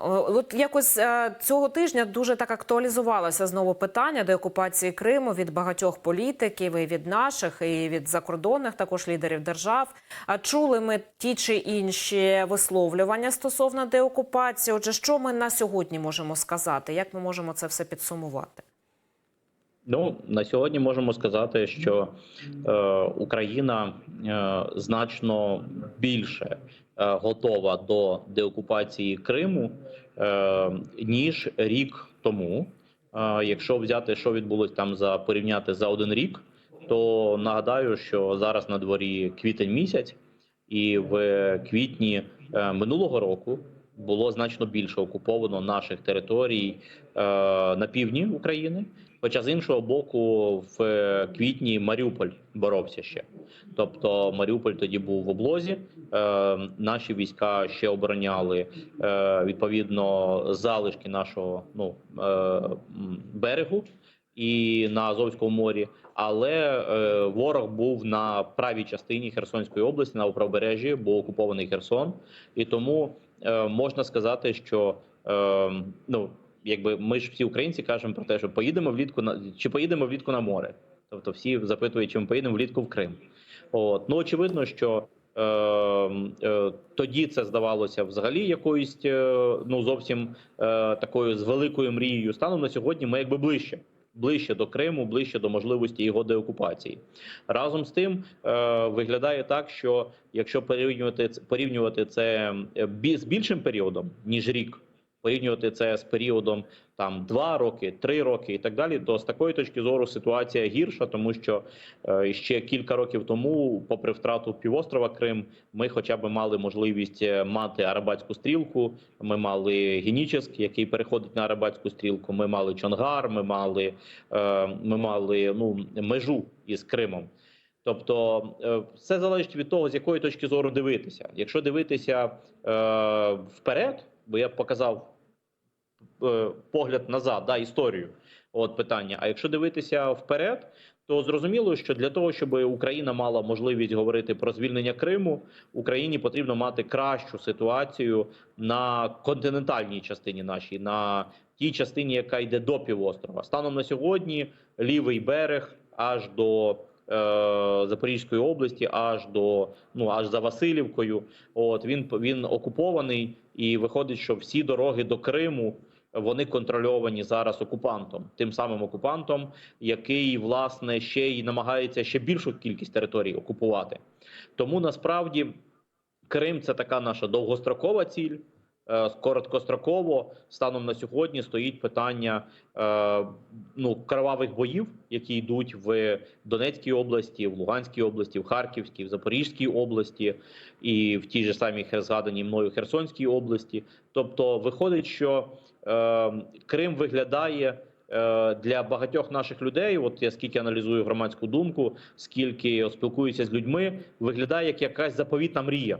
От якось е, цього тижня дуже так актуалізувалося знову питання деокупації Криму від багатьох політиків, і від наших, і від закордонних також лідерів держав. А чули ми ті чи інші висловлювання стосовно деокупації. Отже, що ми на сьогодні можемо сказати? Як ми можемо це все підсумувати? Ну на сьогодні можемо сказати, що е, Україна е, значно більше е, готова до деокупації Криму е, ніж рік тому. Е, якщо взяти, що відбулось там за порівняти за один рік, то нагадаю, що зараз на дворі квітень місяць, і в квітні е, минулого року було значно більше окуповано наших територій е, на півдні України. Хоча з іншого боку, в е, квітні Маріуполь боровся ще. Тобто Маріуполь тоді був в облозі. Е, наші війська ще обороняли е, відповідно залишки нашого ну, е, берегу і на Азовському морі. Але е, ворог був на правій частині Херсонської області на правобережжі, був окупований Херсон, і тому е, можна сказати, що е, ну якби ми ж всі українці кажемо про те, що поїдемо влітку на чи поїдемо влітку на море. Тобто всі запитують, чи ми поїдемо влітку в Крим. От ну очевидно, що е, е, тоді це здавалося взагалі якоюсь е, ну зовсім такою з великою мрією. Станом на сьогодні ми якби ближче. Ближче до Криму, ближче до можливості його деокупації. Разом з тим е, виглядає так, що якщо порівнювати порівнювати це е, з більшим періодом ніж рік, порівнювати це з періодом там два роки, три роки і так далі, то з такої точки зору ситуація гірша, тому що е, ще кілька років тому, попри втрату півострова Крим, ми хоча б мали можливість е, мати арабатську стрілку. Ми мали Генічеськ, який переходить на арабатську стрілку. Ми мали Чонгар, ми мали, е, ми мали ну межу із Кримом. Тобто е, все залежить від того, з якої точки зору дивитися. Якщо дивитися е, вперед, бо я показав погляд назад, да, історію. От питання. А якщо дивитися вперед, то зрозуміло, що для того, щоб Україна мала можливість говорити про звільнення Криму, Україні потрібно мати кращу ситуацію на континентальній частині нашій, на тій частині, яка йде до півострова. Станом на сьогодні лівий берег аж до е, Запорізької області, аж до ну аж за Васильівкою. От він він окупований, і виходить, що всі дороги до Криму вони контрольовані зараз окупантом, тим самим окупантом, який власне ще й намагається ще більшу кількість територій окупувати. Тому насправді Крим це така наша довгострокова ціль. Е, Короткостроково станом на сьогодні стоїть питання е, ну кровавих боїв, які йдуть в Донецькій області, в Луганській області, в Харківській, в Запорізькій області і в тій же самій згаданій мною Херсонській області. Тобто, виходить, що е, Крим виглядає е, для багатьох наших людей. От я скільки аналізую громадську думку, скільки спілкуюся з людьми, виглядає як якась заповітна мрія.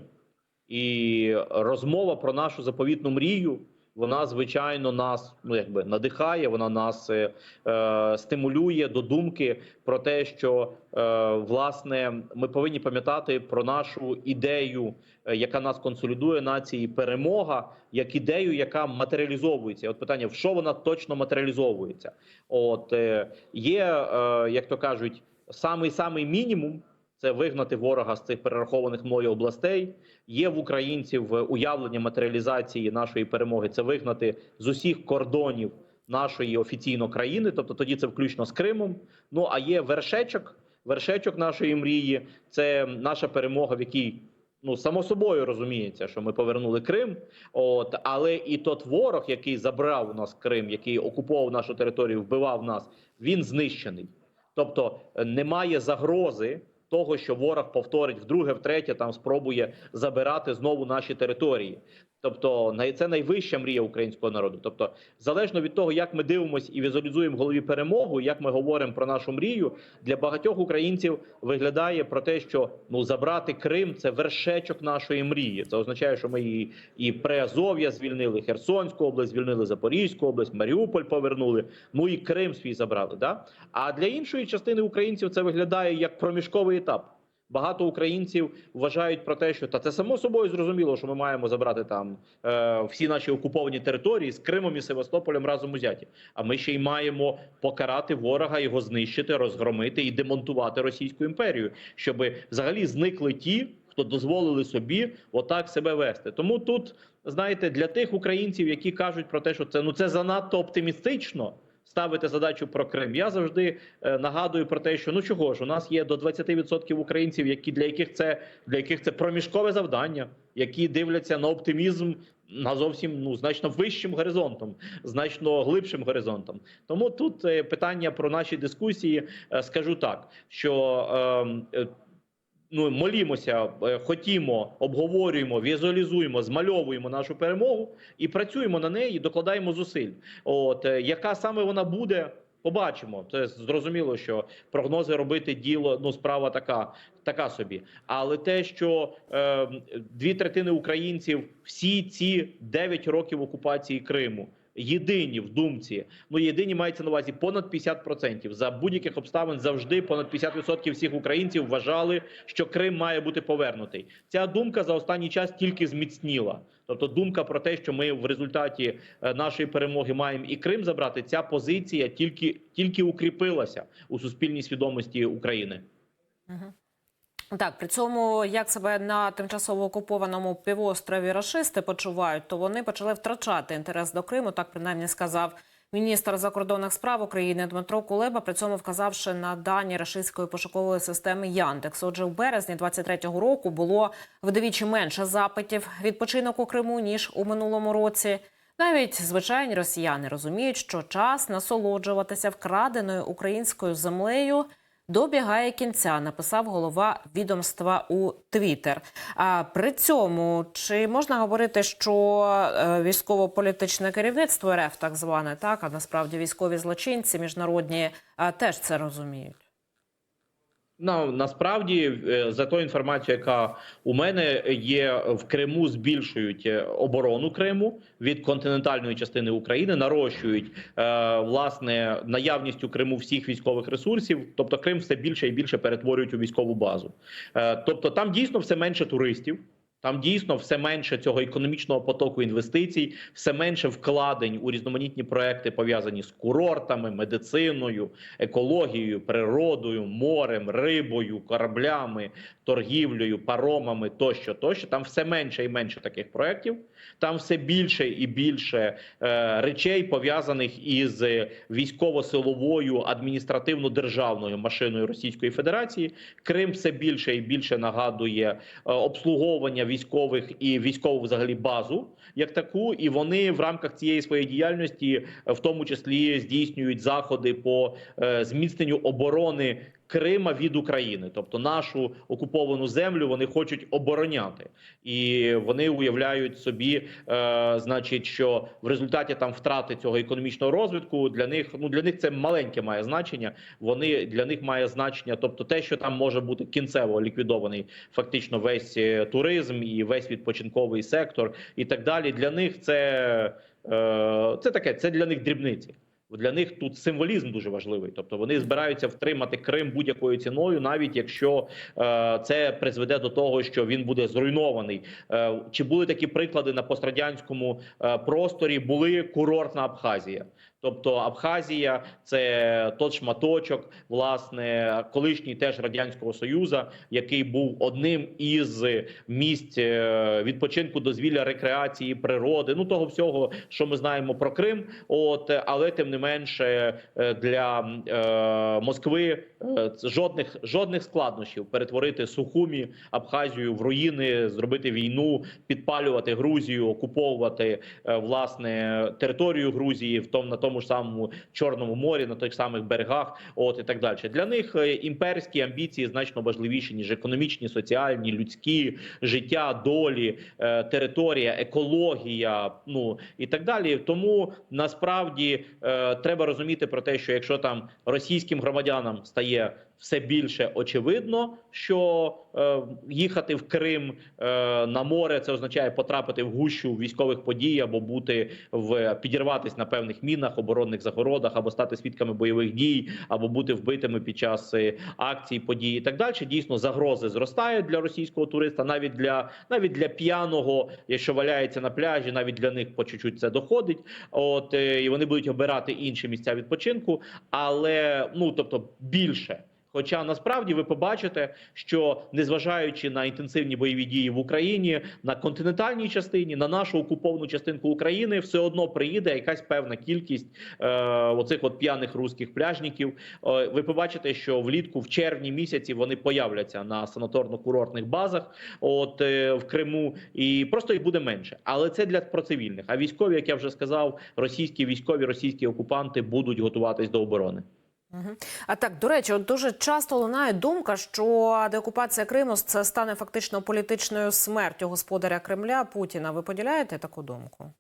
І розмова про нашу заповітну мрію. Вона звичайно нас ну якби надихає. Вона нас е, е, стимулює до думки про те, що е, власне ми повинні пам'ятати про нашу ідею, е, яка нас консолідує нації, перемога, як ідею, яка матеріалізовується. От питання: в що вона точно матеріалізовується? От е, є, е, як то кажуть, самий самий мінімум. Це вигнати ворога з цих перерахованих мною областей. Є в українців уявлення матеріалізації нашої перемоги. Це вигнати з усіх кордонів нашої офіційно країни, тобто тоді це включно з Кримом. Ну а є вершечок, вершечок нашої мрії. Це наша перемога, в якій ну само собою розуміється, що ми повернули Крим. От але і тот ворог, який забрав у нас Крим, який окуповував нашу територію, вбивав нас, він знищений. Тобто е, немає загрози того, що ворог повторить вдруге, втретє, там спробує забирати знову наші території. Тобто, це найвища мрія українського народу. Тобто, залежно від того, як ми дивимося і візуалізуємо в голові перемогу, як ми говоримо про нашу мрію, для багатьох українців виглядає про те, що ну забрати Крим це вершечок нашої мрії. Це означає, що ми і, і Приазов'я звільнили, Херсонську область, звільнили Запорізьку область, Маріуполь повернули. Ну і Крим свій забрали. Да? А для іншої частини українців це виглядає як проміжковий етап. Багато українців вважають про те, що та це само собою зрозуміло, що ми маємо забрати там е, всі наші окуповані території з Кримом і Севастополем разом узяті. А ми ще й маємо покарати ворога, його знищити, розгромити і демонтувати Російську імперію, щоб взагалі зникли ті, хто дозволили собі отак себе вести. Тому тут знаєте, для тих українців, які кажуть про те, що це ну це занадто оптимістично. Ставити задачу про Крим. Я завжди е, нагадую про те, що ну чого ж у нас є до 20% українців, які для яких це для яких це проміжкове завдання, які дивляться на оптимізм на зовсім ну значно вищим горизонтом, значно глибшим горизонтом. Тому тут е, питання про наші дискусії. Е, скажу так, що е, е, ну молімося, е, хотімо, обговорюємо, візуалізуємо, змальовуємо нашу перемогу і працюємо на неї, докладаємо зусиль. От е, яка саме вона буде, побачимо. Це зрозуміло, що прогнози робити діло ну справа така, така собі. Але те, що е, дві третини українців всі ці 9 років окупації Криму. Єдині в думці, ну єдині мається на увазі понад 50%. За будь-яких обставин завжди понад 50% всіх українців вважали, що Крим має бути повернутий. Ця думка за останній час тільки зміцніла. Тобто, думка про те, що ми в результаті е, нашої перемоги маємо і Крим забрати. Ця позиція тільки тільки укріпилася у суспільній свідомості України. Так, при цьому як себе на тимчасово окупованому півострові рашисти почувають, то вони почали втрачати інтерес до Криму. Так принаймні сказав міністр закордонних справ України Дмитро Кулеба. При цьому вказавши на дані рашистської пошукової системи Яндекс. Отже, в березні 23-го року було вдвічі менше запитів відпочинок у Криму ніж у минулому році. Навіть звичайні росіяни розуміють, що час насолоджуватися вкраденою українською землею добігає кінця, написав голова відомства у Твіттер. А при цьому чи можна говорити, що е, військово-політичне керівництво РФ, так зване, так а насправді військові злочинці міжнародні теж це розуміють? Ну насправді е, за ту інформацію, яка у мене є в Криму, збільшують е, оборону Криму від континентальної частини України, нарощують е, власне наявність у Криму всіх військових ресурсів. Тобто Крим все більше і більше перетворюють у військову базу. Тобто там дійсно все менше туристів. Там дійсно все менше цього економічного потоку інвестицій, все менше вкладень у різноманітні проекти пов'язані з курортами, медициною, екологією, природою, морем, рибою, кораблями, торгівлею, паромами тощо, тощо. Там все менше і менше таких проєктів. Там все більше і більше е, речей пов'язаних із військово-силовою адміністративно-державною машиною Російської Федерації. Крим все більше і більше нагадує е, обслуговування військових і військову взагалі базу як таку, і вони в рамках цієї своєї діяльності, е, в тому числі, здійснюють заходи по е, зміцненню оборони. Крима від України, тобто нашу окуповану землю, вони хочуть обороняти, і вони уявляють собі, е, значить, що в результаті там втрати цього економічного розвитку для них ну для них це маленьке має значення. Вони для них має значення, тобто те, що там може бути кінцево ліквідований фактично весь е, туризм і весь відпочинковий сектор, і так далі. Для них це, е, це таке, це для них дрібниці. Для них тут символізм дуже важливий, тобто вони збираються втримати Крим будь-якою ціною, навіть якщо е, це призведе до того, що він буде зруйнований. Е, чи були такі приклади на пострадянському е, просторі? Були курортна Абхазія. Тобто Абхазія це тот шматочок, власне, колишній теж радянського союзу, який був одним із місць е, відпочинку, дозвілля, рекреації, природи. Ну того всього, що ми знаємо про Крим. От але тим не менше е, для е, Москви е, жодних жодних складнощів перетворити Сухумі, Абхазію в руїни, зробити війну, підпалювати Грузію, окуповувати е, власне територію Грузії, в тому на тому ж самому Чорному морі, на тих самих берегах, от і так далі. Для них е, імперські амбіції значно важливіші ніж економічні, соціальні, людські життя, долі, е, територія, екологія, ну і так далі. Тому насправді е, треба розуміти про те, що якщо там російським громадянам стає все більше очевидно, що е, їхати в Крим е, на море це означає потрапити в гущу військових подій або бути в підірватись на певних мінах, оборонних загородах, або стати свідками бойових дій, або бути вбитими під час е, акцій, подій і так далі. Дійсно, загрози зростають для російського туриста, навіть для навіть для п'яного, якщо валяється на пляжі, навіть для них по чуть-чуть це доходить. От е, і вони будуть обирати інші місця відпочинку, але ну тобто більше. Хоча насправді ви побачите, що незважаючи на інтенсивні бойові дії в Україні, на континентальній частині, на нашу окуповану частинку України, все одно приїде якась певна кількість е, оцих от п'яних руських пляжників. Е, ви побачите, що влітку, в червні місяці, вони появляться на санаторно-курортних базах, от е, в Криму, і просто їх буде менше. Але це для про цивільних. А військові, як я вже сказав, російські військові, російські окупанти будуть готуватись до оборони. А так, до речі, от дуже часто лунає думка, що деокупація Криму це стане фактично політичною смертю господаря Кремля Путіна. Ви поділяєте таку думку?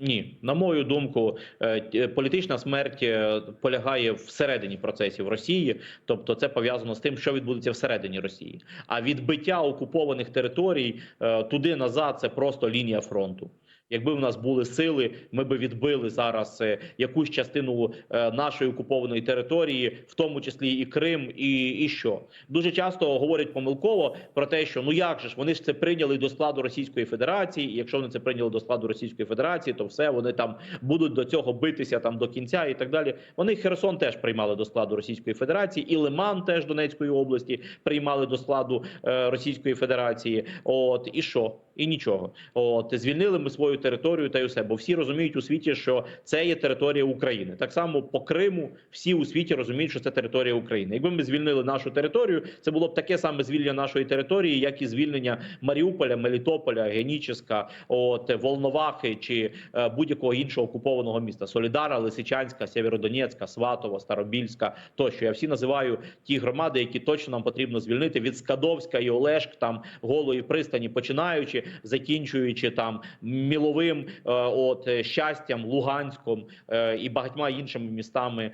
Ні, на мою думку, е, політична смерть е, полягає всередині процесів Росії, тобто це пов'язано з тим, що відбудеться всередині Росії. А відбиття окупованих територій е, туди назад це просто лінія фронту. Якби в нас були сили, ми би відбили зараз е, якусь частину е, нашої окупованої території, в тому числі і Крим, і, і що дуже часто говорять помилково про те, що ну як же ж вони ж це прийняли до складу Російської Федерації. І якщо вони це прийняли до складу Російської Федерації, то все вони там будуть до цього битися там до кінця і так далі. Вони Херсон теж приймали до складу Російської Федерації, і Лиман теж Донецької області приймали до складу е, Російської Федерації. От і що? І нічого. От звільнили ми свою територію та й усе. Бо всі розуміють у світі, що це є територія України. Так само по Криму всі у світі розуміють, що це територія України. Якби ми звільнили нашу територію, це було б таке саме звільнення нашої території, як і звільнення Маріуполя, Мелітополя, Геніческа, от Волновахи чи е, будь-якого іншого окупованого міста Солідара, Лисичанська, Сєвєродонецька, Сватова, Старобільська. Тощо я всі називаю ті громади, які точно нам потрібно звільнити від Скадовська і Олешк, там голої пристані, починаючи, закінчуючи там міловим, е, от е, щастям, Луганськом е, і багатьма іншими містами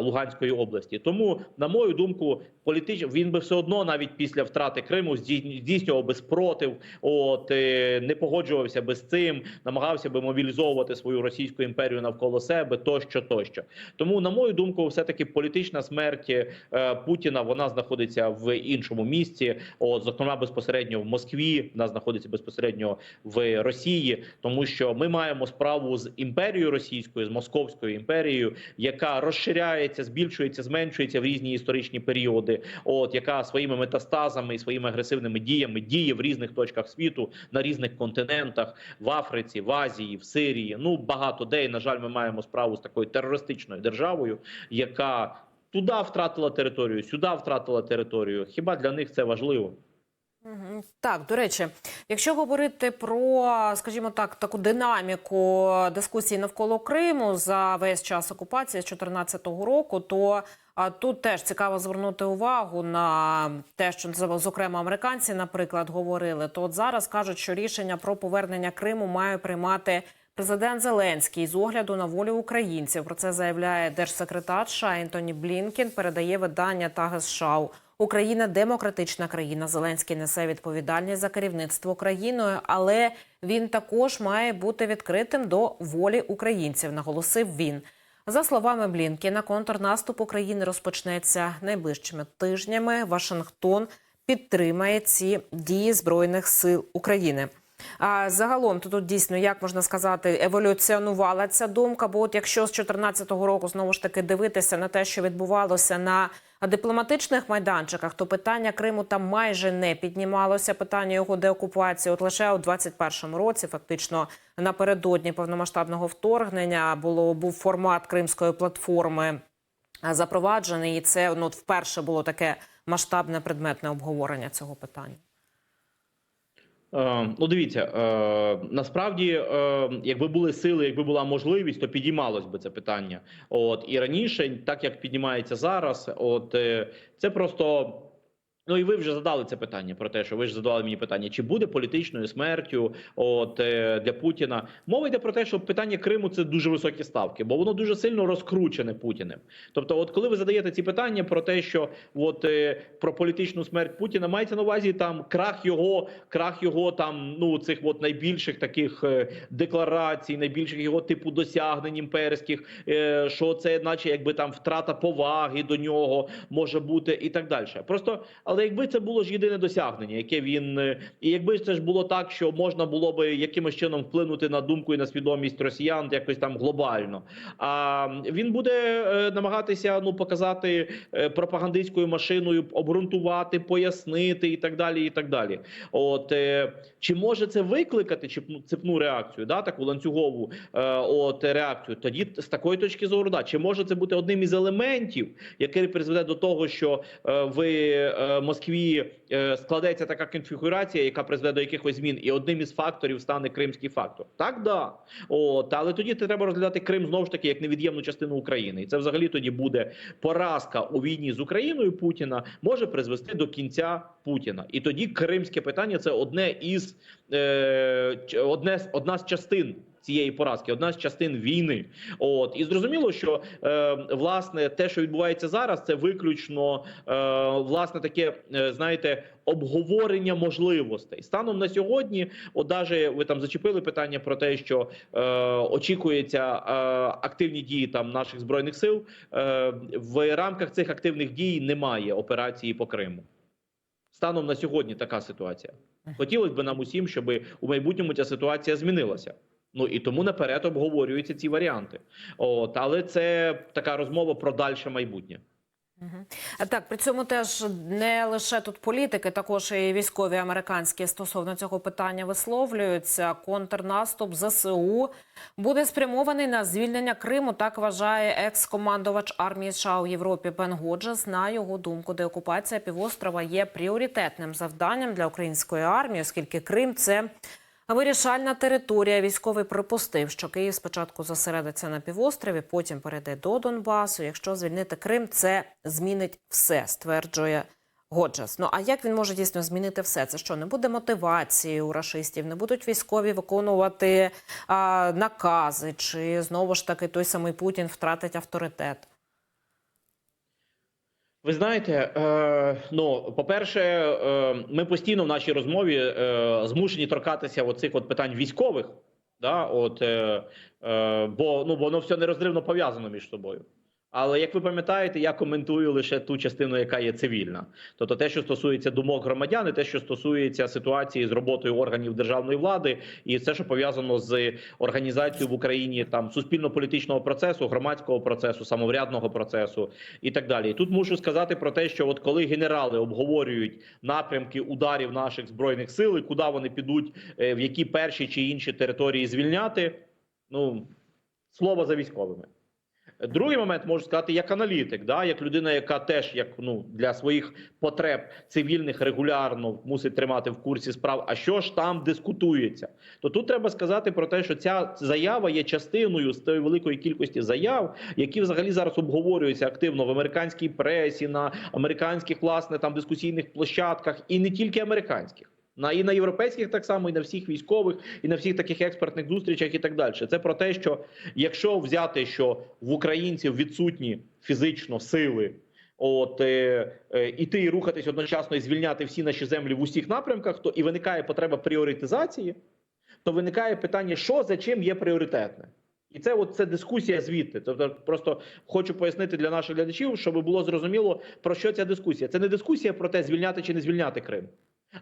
Луганської області. Тому, на мою думку, політич він би все одно навіть після втрати Криму здій- здійснював би спротив, от е, не погоджувався би з цим, намагався би мобілізовувати свою російську імперію навколо себе, тощо, тощо. Тому, на мою думку, все таки політична смерть е, Путіна вона знаходиться в іншому місці. От зокрема, безпосередньо в Москві, вона знаходиться безпосередньо в Росії, тому що ми маємо справу з імперією російською, з московською імперією, яка розширяється, збільшується, зменшується в різні історичні періоди. От яка своїми метастазами і своїми агресивними діями діє в різних точках світу на різних континентах, в Африці, в Азії, в Сирії. Ну багато де. І, на жаль, ми маємо справу з такою терористичною державою, яка туди втратила територію, сюди втратила територію. Хіба для них це важливо? Так, до речі, якщо говорити про, скажімо так, таку динаміку дискусії навколо Криму за весь час окупації з 2014 року, то а, тут теж цікаво звернути увагу на те, що зокрема американці, наприклад, говорили. То от зараз кажуть, що рішення про повернення Криму має приймати. Президент Зеленський з огляду на волю українців про це заявляє держсекретар США Ентоні Блінкен. Передає видання Тагес Шау. Україна демократична країна. Зеленський несе відповідальність за керівництво країною, але він також має бути відкритим до волі українців. Наголосив він. За словами Блінкіна, контрнаступ України розпочнеться найближчими тижнями. Вашингтон підтримає ці дії збройних сил України. Загалом то тут дійсно, як можна сказати, еволюціонувала ця думка. Бо от якщо з 2014 року знову ж таки дивитися на те, що відбувалося на дипломатичних майданчиках, то питання Криму там майже не піднімалося. Питання його деокупації, от лише у 21-му році, фактично напередодні повномасштабного вторгнення, було був формат кримської платформи запроваджений, і це ну, вперше було таке масштабне предметне обговорення цього питання. Е, ну, дивіться, е, насправді, е, якби були сили, якби була можливість, то підіймалось би це питання. От і раніше, так як піднімається зараз, от це просто Ну і ви вже задали це питання про те, що ви ж задавали мені питання, чи буде політичною смертю от е, для Путіна. Мова йде про те, що питання Криму це дуже високі ставки, бо воно дуже сильно розкручене Путіним. Тобто, от коли ви задаєте ці питання про те, що от е, про політичну смерть Путіна мається на увазі там крах його, крах його там ну цих от найбільших таких е, декларацій, найбільших його типу досягнень імперських, що це, наче якби там втрата поваги до нього може бути, і так далі. Просто, але якби це було ж єдине досягнення, яке він е, і якби це ж було так, що можна було би якимось чином вплинути на думку і на свідомість росіян якось там глобально. А він буде е, намагатися ну показати е, пропагандистською машиною, обґрунтувати, пояснити і так далі. І так далі. От чи може це викликати чіпну цепну реакцію, да таку ланцюгову от реакцію? Тоді з такої точки зору, да чи може це бути одним із елементів, який призведе до того, що в е, Москві е, складеться така конфігурація, яка призведе до якихось змін, і одним із факторів стане кримський фактор. Так, да. От, але тоді треба розглядати Крим знову ж таки як невід'ємну частину України, і це взагалі тоді буде поразка у війні з Україною Путіна може призвести до кінця Путіна. І тоді кримське питання це одне із е, одне одна з частин. Цієї поразки, одна з частин війни, от і зрозуміло, що е, власне те, що відбувається зараз, це виключно е, власне таке, е, знаєте, обговорення можливостей станом на сьогодні. От даже ви там зачепили питання про те, що е, очікується е, активні дії там наших збройних сил. Е, в рамках цих активних дій немає операції по Криму. Станом на сьогодні така ситуація. Хотілося б нам усім, щоб у майбутньому ця ситуація змінилася. Ну і тому наперед обговорюються ці варіанти. От але це така розмова про дальше майбутнє. Так, при цьому теж не лише тут політики, також і військові американські стосовно цього питання висловлюються. Контрнаступ ЗСУ буде спрямований на звільнення Криму. Так вважає екс-командувач армії США у Європі Бен Годжес. На його думку, деокупація півострова є пріоритетним завданням для української армії, оскільки Крим це. Вирішальна територія. Військовий припустив, що Київ спочатку зосередиться на півострові, потім перейде до Донбасу. Якщо звільнити Крим, це змінить все, стверджує Годжес. Ну а як він може дійсно змінити все? Це що не буде мотивації у рашистів, не будуть військові виконувати а, накази, чи знову ж таки той самий Путін втратить авторитет? Ви знаєте, е, ну по-перше, е, ми постійно в нашій розмові е, змушені торкатися оцих от питань військових, да, от, бо ну бо воно все нерозривно пов'язано між собою. Але як ви пам'ятаєте, я коментую лише ту частину, яка є цивільна, тобто те, що стосується думок громадян, і те, що стосується ситуації з роботою органів державної влади, і все, що пов'язано з організацією в Україні там суспільно-політичного процесу, громадського процесу, самоврядного процесу і так далі. І тут мушу сказати про те, що от коли генерали обговорюють напрямки ударів наших збройних сил, і куди вони підуть, е, в які перші чи інші території звільняти, ну слово за військовими. Другий момент можу сказати як аналітик, да, як людина, яка теж як ну для своїх потреб цивільних регулярно мусить тримати в курсі справ. А що ж там дискутується? То тут треба сказати про те, що ця заява є частиною з тої великої кількості заяв, які взагалі зараз обговорюються активно в американській пресі, на американських власне там дискусійних площадках, і не тільки американських. На і на європейських так само, і на всіх військових, і на всіх таких експертних зустрічах, і так далі. Це про те, що якщо взяти, що в українців відсутні фізично сили, от е, е, іти і рухатись одночасно і звільняти всі наші землі в усіх напрямках, то і виникає потреба пріоритизації, то виникає питання, що за чим є пріоритетне. І це от це дискусія звідти. Тобто, просто хочу пояснити для наших глядачів, щоб було зрозуміло про що ця дискусія. Це не дискусія про те, звільняти чи не звільняти Крим.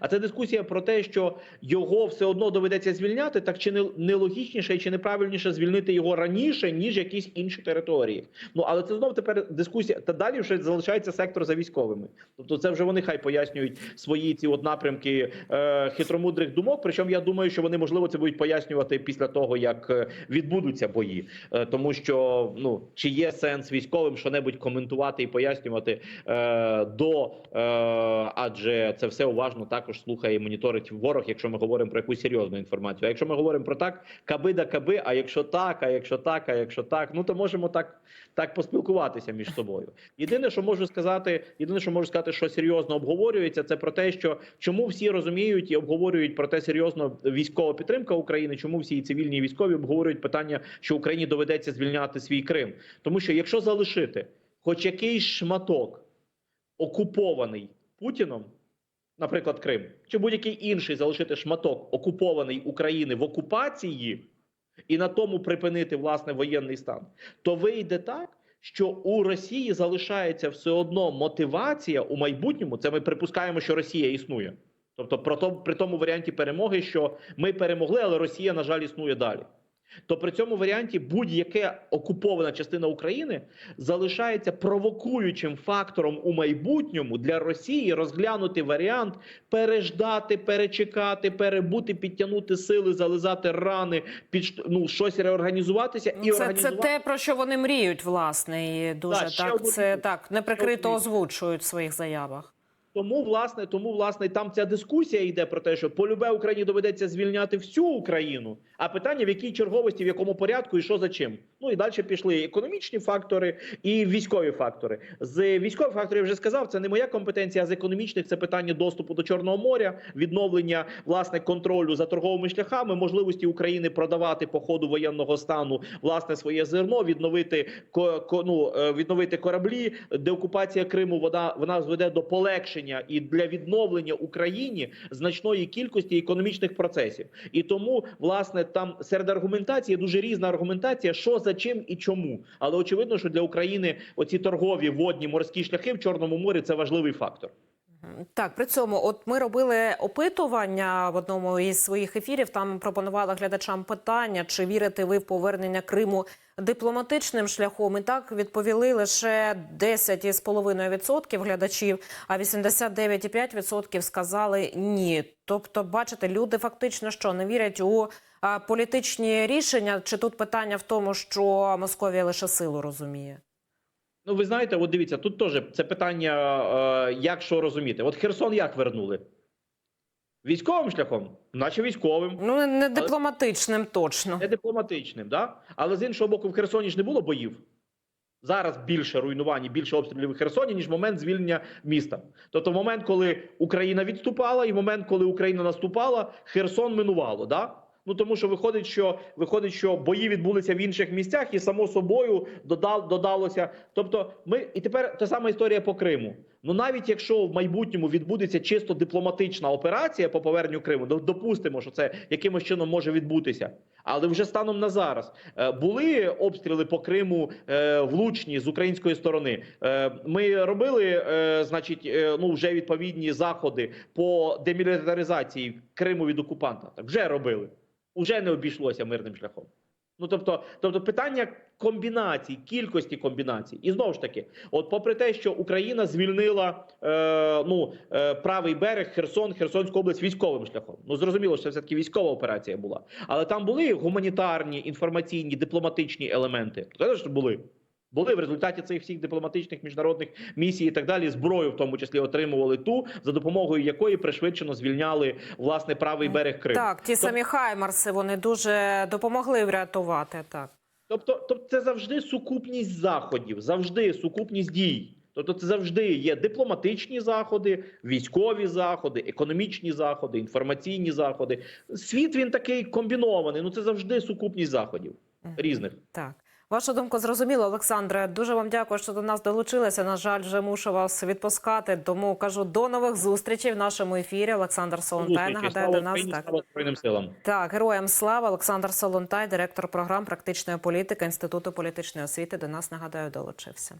А це дискусія про те, що його все одно доведеться звільняти, так чи не нелогічніше чи неправильніше звільнити його раніше, ніж якісь інші території. Ну але це знов тепер дискусія. Та далі вже залишається сектор за військовими. Тобто, це вже вони хай пояснюють свої ці от напрямки е, хитромудрих думок. Причому я думаю, що вони можливо це будуть пояснювати після того, як е, відбудуться бої, е, тому що ну чи є сенс військовим що-небудь коментувати і пояснювати е, до, е, адже це все уважно також слухає і моніторить ворог, якщо ми говоримо про якусь серйозну інформацію. А якщо ми говоримо про так, каби да каби, а якщо так, а якщо так, а якщо так, ну то можемо так, так поспілкуватися між собою. Єдине, що можу сказати, єдине, що можу сказати, що серйозно обговорюється, це про те, що чому всі розуміють і обговорюють про те серйозно військова підтримка України, чому всі і цивільні і військові обговорюють питання, що Україні доведеться звільняти свій Крим, тому що якщо залишити хоч якийсь шматок окупований Путіном, наприклад, Крим, чи будь-який інший залишити шматок окупований України в окупації і на тому припинити власне воєнний стан, то вийде так. Що у Росії залишається все одно мотивація у майбутньому. Це ми припускаємо, що Росія існує. Тобто, про то, при тому варіанті перемоги, що ми перемогли, але Росія, на жаль, існує далі. То при цьому варіанті будь-яка окупована частина України залишається провокуючим фактором у майбутньому для Росії розглянути варіант переждати, перечекати, перебути, підтягнути сили, зализати рани, під ну щось реорганізуватися і Ну, Це, це організувати. те, про що вони мріють, власне, і дуже Так, так це так неприкрито озвучують в своїх заявах. Тому власне, тому власне там ця дискусія йде про те, що полюбе Україні доведеться звільняти всю Україну. А питання в якій черговості, в якому порядку і що за чим. Ну і далі пішли економічні фактори і військові фактори. З військових факторів я вже сказав, це не моя компетенція. А з економічних це питання доступу до Чорного моря, відновлення власне контролю за торговими шляхами, можливості України продавати по ходу воєнного стану власне своє зерно, відновити ну, е, відновити кораблі. Деокупація Криму вона вона зведе до полегшення і для відновлення Україні значної кількості економічних процесів. І тому, власне, там серед аргументації дуже різна аргументація, що за чим і чому. Але очевидно, що для України оці торгові водні морські шляхи в Чорному морі це важливий фактор. Так, при цьому, от ми робили опитування в одному із своїх ефірів. Там пропонували глядачам питання, чи вірите ви в повернення Криму дипломатичним шляхом. І так відповіли лише 10,5% глядачів, а 89,5% сказали ні. Тобто, бачите, люди фактично що не вірять у політичні рішення. Чи тут питання в тому, що Московія лише силу розуміє? Ну, ви знаєте, от дивіться, тут теж це питання, е, як що розуміти. От Херсон як вернули? Військовим шляхом, наче військовим, Ну не- дипломатичним точно. не дипломатичним, да? але з іншого боку, в Херсоні ж не було боїв. Зараз більше руйнувань, більше обстрілів в Херсоні, ніж момент звільнення міста. Тобто, момент, коли Україна відступала, і момент, коли Україна наступала, Херсон минувало. Да? Ну тому що виходить, що виходить, що бої відбулися в інших місцях, і само собою додал, додалося. Тобто, ми і тепер та сама історія по Криму. Ну навіть якщо в майбутньому відбудеться чисто дипломатична операція по поверненню Криму, допустимо, що це якимось чином може відбутися. Але вже станом на зараз е, були обстріли по Криму е, влучні з української сторони. Е, Ми робили, значить, ну вже відповідні заходи по демілітаризації Криму від окупанта. Так вже робили, уже не обійшлося мирним шляхом. Ну тобто, тобто питання комбінацій, кількості комбінацій, і знову ж таки, от, попри те, що Україна звільнила е, ну е, правий берег Херсон, Херсонську область військовим шляхом. Ну зрозуміло, що все таки військова операція була, але там були гуманітарні, інформаційні, дипломатичні елементи. Тобто, були. Були в результаті цих всіх дипломатичних міжнародних місій і так далі. Зброю, в тому числі, отримували ту, за допомогою якої пришвидшено звільняли власне правий берег Криму. Так, ті самі Хаймарси вони дуже допомогли врятувати. Так Тобто, тобто це завжди сукупність заходів, завжди сукупність дій. Тобто, це завжди є дипломатичні заходи, військові заходи, економічні заходи, інформаційні заходи. Світ він такий комбінований. Ну це завжди сукупність заходів різних. так. Ваша думка зрозуміла, Олександре. Дуже вам дякую, що до нас долучилися. На жаль, вже мушу вас відпускати. Тому кажу до нових зустрічей в нашому ефірі. Олександр Солонтай нагадає до нас так. слава силам. Так, героям слава Олександр Солонтай, директор програм практичної політики Інституту політичної освіти. До нас нагадаю, долучився.